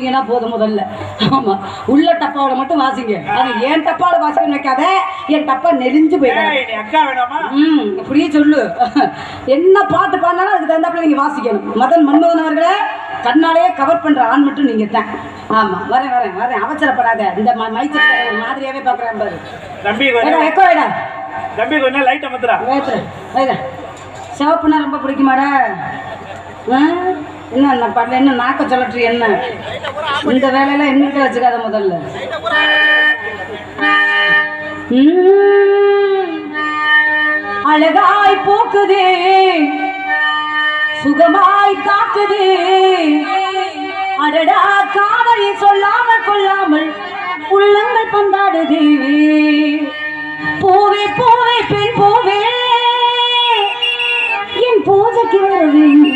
ஏன்னா போதும் முதல்ல. ஆமா. உள்ள டப்பாவோட மட்டும் வாசிங்க. அது ஏன் டப்பாவோட வாசிக்கணும் வைக்காத? என் டப்பா நெறிஞ்சு போயிடாது ஏய், நீ அக்கா வேணாமா? ம் இப்படியே சொல்லு. என்ன பாட்டு பாடினாலும் அதுக்கு தகுந்தாப்புல நீங்க வாசிக்கணும். மதன் மன்மோகன் அவர்களை கண்ணாலேயே கவர் பண்ற ஆண் மட்டும் நீங்க தான். ஆமா. வரேன் வரேன் வரேன். அவசரப்படாத. இந்த மைச்சு ஒரு மாதிரியாவே பாக்குறேன் பாரு. எக்கோ வேடா தம்பி கொஞ்சம் லைட் வேதா சிவப்புனா ரொம்ப பிடிக்குமாடா? ஆ? என்ன நான் பண்ணல என்ன நாக்க சொல்லட்டு என்ன? இந்த வேலையெல்லாம் என்கிட்ட வச்சுக்காத முதல்ல. அழகாய் போக்குதே. சுகமாய் காக்குதே. அடடா காவலி சொல்லாமல் கொள்ளாமல் உள்ளங்கள் பந்தாடுதே. பூவே பூவே பெண் பூவே. என் பூஜைக்கு வர வேண்டும்.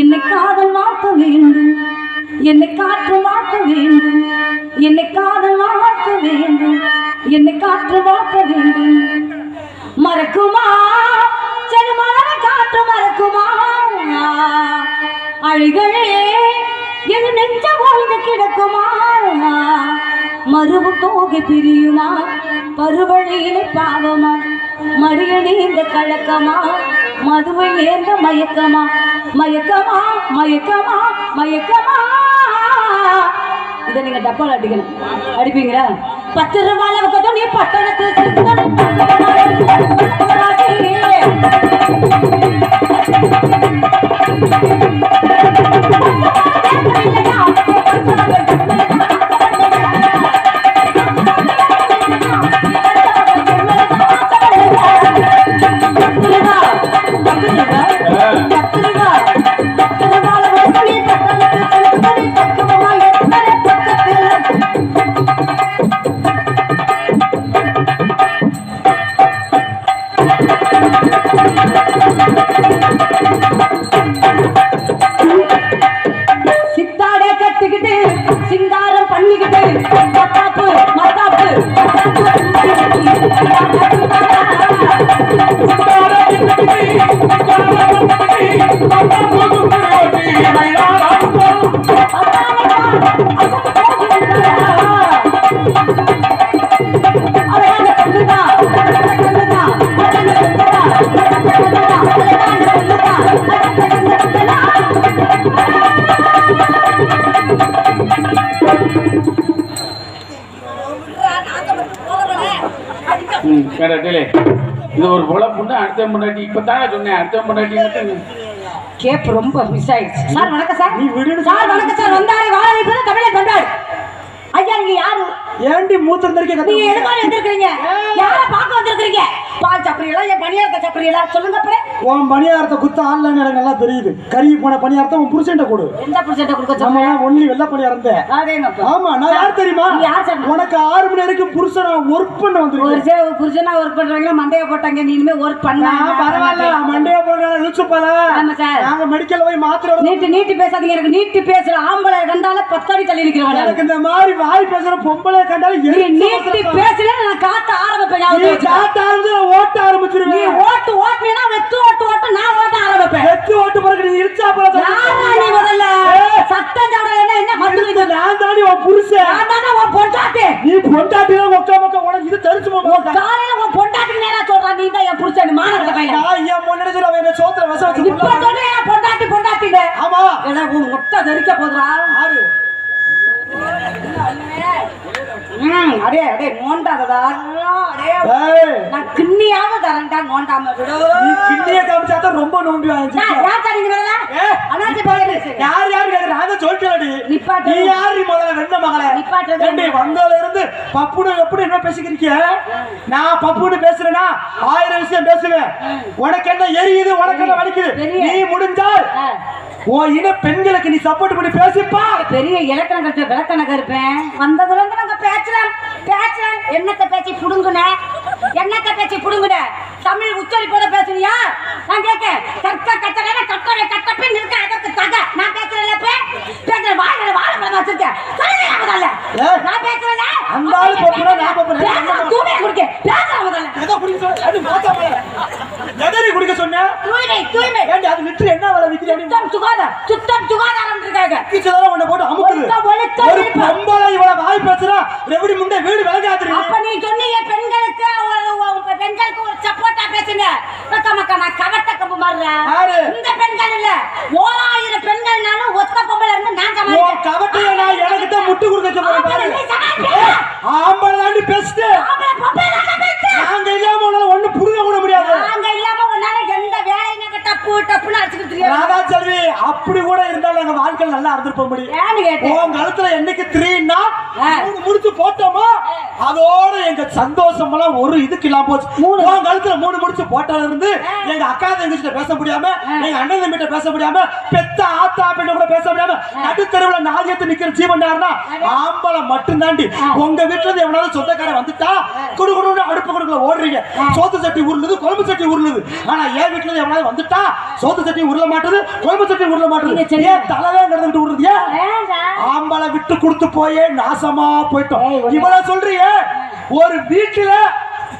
என்னை காதல் மாற்ற வேண்டும். என்னை காற்று மாற்ற வேண்டும். என்னை காதல் மாற்ற வேண்டும். என்னை காற்று மாற்ற வேண்டும். மறக்குமா? செல்லுமான காற்று மறக்குமா? அழிகளே என் நெஞ்ச வாழ்ந்து கிடக்குமா? மறுபு தோகை பிரியுமா? பருவழியிலே பாவமா? மடிய நீந்த கழக்கமா மதுவை நேர்ந்த மயக்கமா? மயக்கமா? மயக்கமா? மயக்கமா? இதை நீங்க டப்பால் அடிக்கணும். அடிப்பீங்களா? பத்து ரூபாய் நீ பட்டணத்தில் பண்ணிக்கிட்டு சிங்காரம் பண்ணிக்கிட்டு கேட்டே இது ஒரு பொழப்புண்டு அடுத்த முன்னாடி இப்போ தானே சொன்னேன் அடுத்த முன்னாடி மட்டும் கேப் ரொம்ப மிஸ் ஆயிடுச்சு. சார் வணக்கம் சார். நீ விடுடு சார் வணக்கம் சார். வந்தாரு வாழ வைப்பது தமிழை கொண்டாடு ஐயா நீங்க யாரு? ஏண்டி மூத்த இருந்திருக்கே நீங்க எதுக்காக வந்திருக்கீங்க யார பார்க்க வந்திருக்கீங்க பால் சப்பரியலா என் பணியாரத்த சப்பரியலா சொல்லுங்க அப்புறம். உன் பணியாரத்தை குத்த ஆன்லைன் எனக்கு நல்லா தெரியுது. கறி போன பணியாரத்தை உன் புருஷன்ட்ட கொடு. எந்த புருஷத்தை கொடுக்க எல்லாம் ஒன்லி வெள்ள பணியாரம் ஆமா நான் யார் தெரியுமா? உனக்கு ஆறு மணி வரைக்கும் புருஷனை ஒர்க் பண்ண வந்திருக்கேன். சே- புருஷனா ஒர்க் பண்றவங்க மண்டைய போட்டாங்க நீ இனிமே ஒர்க் பண்ண பரவாயில்ல மண்டைய போடுற இழுச்சு போல ஆமா சார். நாங்க மெடிக்கல் போய் மாத்திரை நீட்டு நீட்டு பேசாதீங்க எனக்கு நீட்டு பேசுற ஆம்பளை கண்டால பத்தடி தள்ளி நிக்கிறவன். எனக்கு இந்த மாதிரி வாய் பேசுற பொம்பளை நீ எரிச்சல் நீட்டு. பேசல நான் காத்த ஆரம்பிப்பேன் நீ. காட்ட ஆரம்பிச்சு நான் ஓட்ட நீ ஆரம்பிச்சிருவேன் ஓட்டு ஓட்டுனா வெத்து ஓட்டு ஓட்டு நான் ஓட்ட ஆரம்பிப்பேன். வெச்சு ஓட்டு பிறகு நீ இழுச்சா போல நீ முதல்ல. சத்தம் சாப்பிட என்ன என்ன மட்டு இழுத்த நான் தாண்டி உன் புருஷன். நான் தானே உன் பொண்டாட்டி. நீ பொண்டாட்டியா மொக்க மொக்க உனக்கு இது தெரிஞ்சு போகும் காலையில உன் பொண்டாட்டி நேரா சொல்றான் நீ தான் என் புருஷன் மானகட்ட கையில நான் என் முன்னாடி சொல்ல என்ன சோத்துல வச வச்சு இப்ப சொல்றேன் பொண்டாட்டி பொண்டாட்டின்னு. ஆமா. ஏன்னா உன் முட்டை தெரிக்க போதுடா அடே அடே நோண்டாதடா. நான் கிண்ணியாவது தரேன்டா நோண்டாம விடு. கிண்ணிய காமிச்சா தான் ரொம்ப நோம்பி வாங்கிச்சு யார் தரீங்க முதல்ல ஏ அண்ணாச்சி போய் பேசுங்க யார் யார் கேக்குற? நான் தான் சொல்லிட்டேன்டி நிப்பாட்டு. நீ யார் முதல்ல? வெண்ண மகளே. நிப்பாட்டு. ஏண்டி வந்ததுல இருந்து பப்புனு எப்படி என்ன பேசிக்கிறீங்க நான் பப்புனு பேசுறேனா ஆயிரம் விஷயம் பேசுவேன். உனக்கு என்ன எரியுது? உனக்கு என்ன வலிக்குது. நீ முடிஞ்சால் உன் இன பெண்களுக்கு நீ சப்போர்ட் பண்ணி பேசிப்பா. பெரிய இலக்கணம் கழிச்ச விளக்கணக்க இருப்பேன். வந்ததுல இருந்து நாங்க பேச்சலாம் பேச்சலாம். என்னத்த பேச்சு புடுங்குன? என்னத்த பேச்சு புடுங்குன? தமிழ் உச்சரிப்போட பேசுறியா நான் கேட்க கற்க கட்டளை கட்டளை கட்டப்பி நிற்க அதற்கு தக. நான் பேசுறேன் பேசுற வாழ வாழ வச்சிருக்கேன். முதல்ல ஏய். நான் பேசுறேன் அந்த ஆளு பப்புனா நான். பேசுறேன். தூமே குடிக்க. பேசுறேன் முதல்ல சொல்லு. அது மாத்தாம எதனை குடிக்க சொன்ன? தூய்மை தூய்மை. ஏண்டி அது லிட்டர் என்ன விலை விற்கிறேன் சுத்தம் சுகாதாரம் சுத்தம் சுகாதாரம் இருக்காங்க கிச்சதெல்லாம் உன்னை போட்டு அமுக்குது. ஒழுக்கம், ஒரு. பொம்பளை இவ்வளவு வாய் பேசுறா ரெவடி முண்டை வீடு விளங்காது அப்ப நீ சொன்னீங்க பெண்களுக்கு ஒரு பெண்களுக்கு ஒரு சப்போர்ட்டா பேசுங்க. மக்கா மக்கா நான் கவட்ட கம்பு மாறுறேன்? இந்த பெண்கள் இல்ல. ஓராயிரம் பெண்கள்னாலும் ஒத்த பொம்பளை இருந்து நான் சமாளிக்கிறேன். கவட்டைய நான் எனக்கு தான் முட்டு கொடுக்க சொல்றேன் ஆம்பளை பேசிட்டு ஆம்பளை பொம்பளை தானே பேசு. நாங்க இல்லாம உன்னால ஒண்ணு புடுங்க கூட முடியாது நாங்க இல்லாம உன்னால எந்த வேலையும் டப்பு டப்புன்னு அடிச்சுக்கிட்டு தெரியாது ராதா செல்வி அப்படி கூட இருந்தாலும் எங்க முடியும் ஏன்னு கேட்டேன் உன் கழுத்துல என்னைக்கு த்ரீன்னா ஆ. முடிச்சு போட்டோமோ? அதோட எங்க சந்தோஷம் எல்லாம் ஒரு இதுக்கு இல்லாம போச்சு. மூணு. உன் கழுத்துல மூணு முடிச்சு போட்டால இருந்து எங்க அக்கா தங்கச்சிட்ட பேச முடியாம எங்க அண்ணன் தம்பிட்ட பேச முடியாம பெத்த ஆத்தா அப்படின்னு கூட பேச முடியாம நடுத்தருவுல நாதியத்தை நிக்கிற ஜீவன் யாருன்னா ஆம்பளை மட்டும் தாண்டி உங்க வீட்டுல இருந்து எவனாவது சொந்தக்காரன் வந்துட்டா குடு குடுன்னு அடுப்பு கொடுக்கல ஓடுறீங்க. சோத்து சட்டி உருளுது குழம்பு சட்டி உருளுது. ஆனா என் வீட்டுல இருந்து எவனாவது வந்துட்டா சோத்து சட்டி உருள மாட்டுது குழம்பு சட்டி உருள மாட்டுது. ஏன் தலைதான் கிடந்துட்டு ஏன் வேண்டாம். ஆம்பளை விட்டு கொடுத்து போயே நாசமா போயிட்டோம். ஏய், ஒண்ணு- இவ்வளவு சொல்றியே? ஒரு வீட்டுல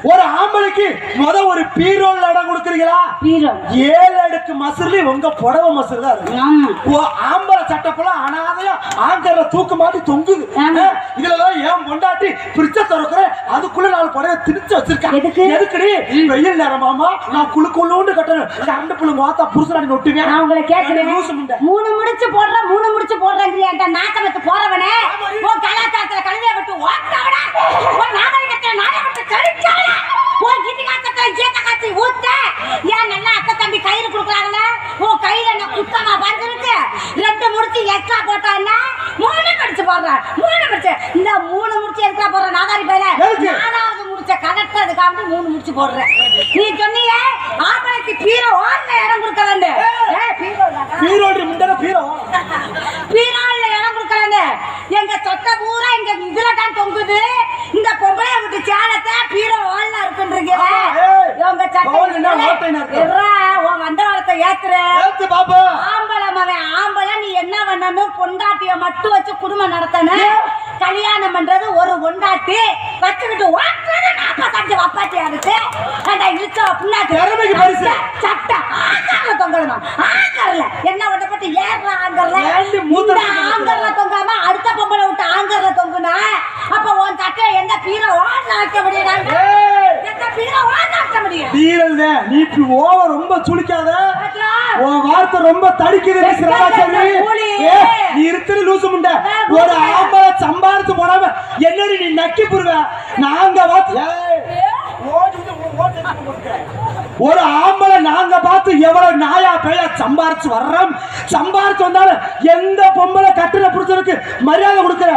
ஒரு ஆம்பளைக்கு முத ஒரு பீரோல் இடம் கொடுக்குறீங்களா? ஏழு அடுக்கு மசுர்லி உங்க புடவை மசுறு தான் இருக்கு ஆம்பளை சட்டை போல அனாதையா ஆங்கர்ல தூக்கு மாட்டி தொங்குது. ஆமா. ஆ, இதுலதான் ஏன் பொண்டாட்டி பிரிச்ச திறக்கிறேன் அதுக்குள்ள நாலு புடவை திரிச்சு வச்சிருக்கேன். எதுக்கு? எதுக்குடி? வெயில் நேரமாமா நான் குழு குழுன்னு கட்டணும். கரண்ட் புள்ளு மாத்தா புருஷனாடி நொட்டுவேன் நான் உங்களை கேட்கிறேன். மூணு முடிச்சு போடுற மூணு முடிச்சு போடுறேங்கிறியா நாக்கமத்து போறவனே. கலாச்சாரத்துல கழுதைய விட்டு ஓட்டவன உன் நாகரிகத்துல நாயை விட்டு கழிச்சவன உன் இதிகாசத்துல ஜேத்த காத்தி ஊத்த ஏன் நல்லா அத்தை தம்பி கயிறு கொடுக்குறாங்கல்ல உன் கையில என்ன குத்தமா பஞ்சிருக்கு ரெண்டு முடிச்சு எக்ஸ்ட்ரா போட்டான்னா மூணு முடிச்சு போடுறேன் மூணு முடிச்சு இந்த மூணு முடிச்சு எக்ஸ்ட்ரா போடுற நாதாரி பையல எதுக்கு? நாலாவது முடிச்ச கலெக்டதுக்காக மூணு முடிச்சு போடுறேன். நீ சொன்னீங்க ஆம்பளைக்கு பீரோ ஓடல இடம் கொடுக்கலன்னு. பீரோ முண்டை பீரோ. பீரோல இடம் கொடுக்கலன்னு. எங்க சொத்த பூரா எங்க இதுல தான் தொங்குது. இந்த பொம்பளைய விட்டு சேலத்தை பீரோ ஓடல இருக்குன்றீங்க. உங்க பவுன் என்ன ஓட்டைனா சட்டை இருக்கு? உன் வண்டவாளத்தை ஏத்துற? ஆம்பளை மவன் ஆம்பளை நீ என்ன பண்ணணும் பொண்டாட்டிய மட்டும் வச்சு குடும்பம் நடத்தணும். கல்யாணம் பண்றது ஒரு பொண்டாட்டி. வச்சுக்கிட்டு ஓட்டுறது நாற்பத்தஞ்சு வப்பாட்டி இருக்கு அந்த இழுச்ச புண்ணாக்கு திறமைக்கு பரிசு. சட்டை ஆங்கர்ல தொங்கணுமா? ஆங்கர்ல. என்ன ஒண்ணு பட்டு ஏறுற ஆங்கர்ல? ஏண்டி இந்த ஆங்கர்ல தொங்காம அடுத்த பொம்பளை விட்டு ஆங்கர்ல தொங்குனா அப்ப உன் சட்டையை எந்த பீரை ஓடல வைக்க முடியும் ஏய்! எந்த பீரை ஓடல வைக்க முடியும்? வீரல் நீ ஓவர் ரொம்ப சுளிக்காத? உன் வார்த்தை ரொம்ப தடிக்குது நீ இருத்துரு லூசு முண்டை. ஒரு ஆம்பளை சம்பாரிச்சு போடாம என்னடி நீ நக்கி புருவ நாங்க பார்த்து ஒரு ஆம்பளை நாங்க பார்த்து எவ்வளவு நாயா பேயா சம்பாரிச்சு வர்றோம்? சம்பாரிச்சு வந்தாலும் எந்த பொம்பளை கட்டுல பிடிச்சிருக்கு மரியாதை கொடுக்குற